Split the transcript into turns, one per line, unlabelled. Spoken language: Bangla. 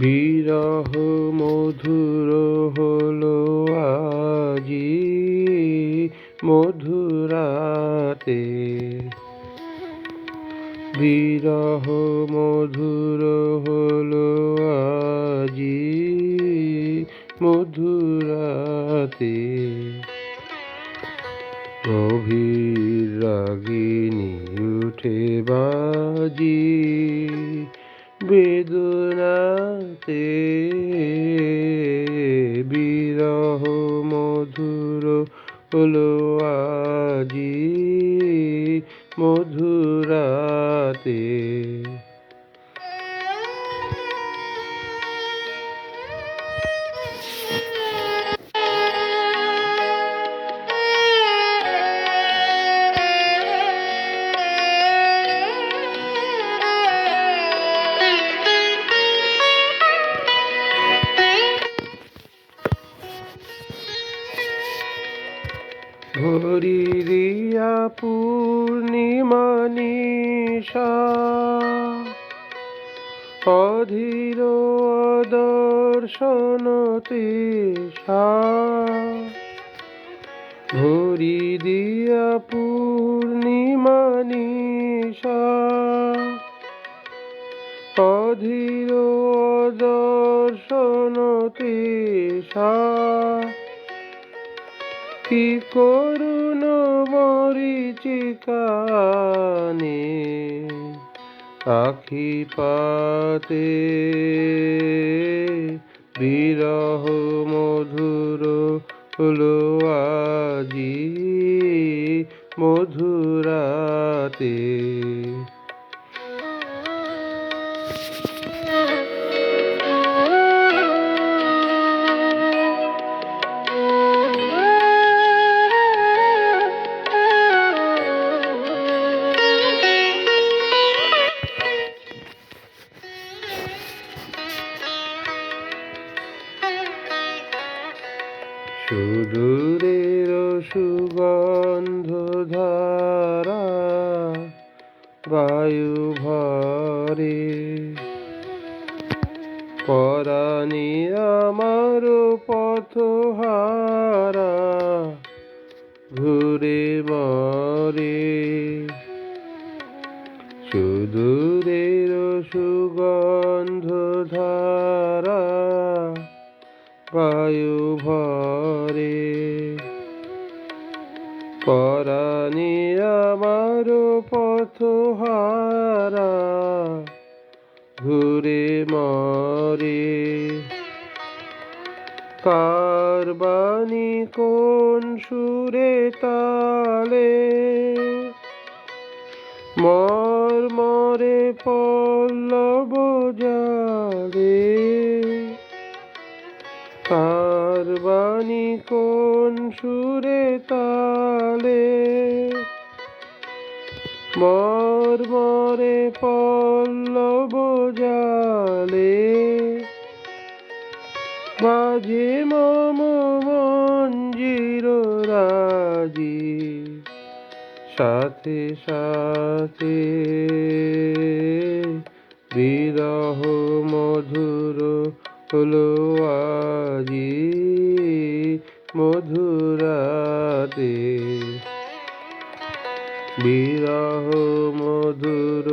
বিরহ মধুর হলো আজি মধুরাতে। বিরহ মধুর হলো আজি মধুরাতে। গভীর রাগিনী উঠে বাজি বেদনাতে বিরহ মধুর হলো আজি মধুরাতে। ভরিয়া পূর্ণিমা নিশা অধীর দর্শন ভরি দিয়া পূর্ণিমা নিশা অধীর দর্শন তেষা। কি করুণ মরিচিকানে। আখি পাতে বিরহ মধুর হলো আজি মধুরাতে। সুদূরের সুগন্ধ ধারা বায়ু ভরে। পরাণী আমার পথহারা ঘুরে মরে। সুদূরের সুগন্ধ ধারা বায়ু পরাণী আমার পথহারা ঘুরে মরে। কারবানি কোন সুরে তালে মর মরে পল্লব জালে। কারবানি কোন সুরে তালে? মর মরে পল্লব জালে। বাজে মম মঞ্জির রাজি সাথে সাথে বিরহ মধুর হলো আজি মধুরাতে। বিরহ মধুর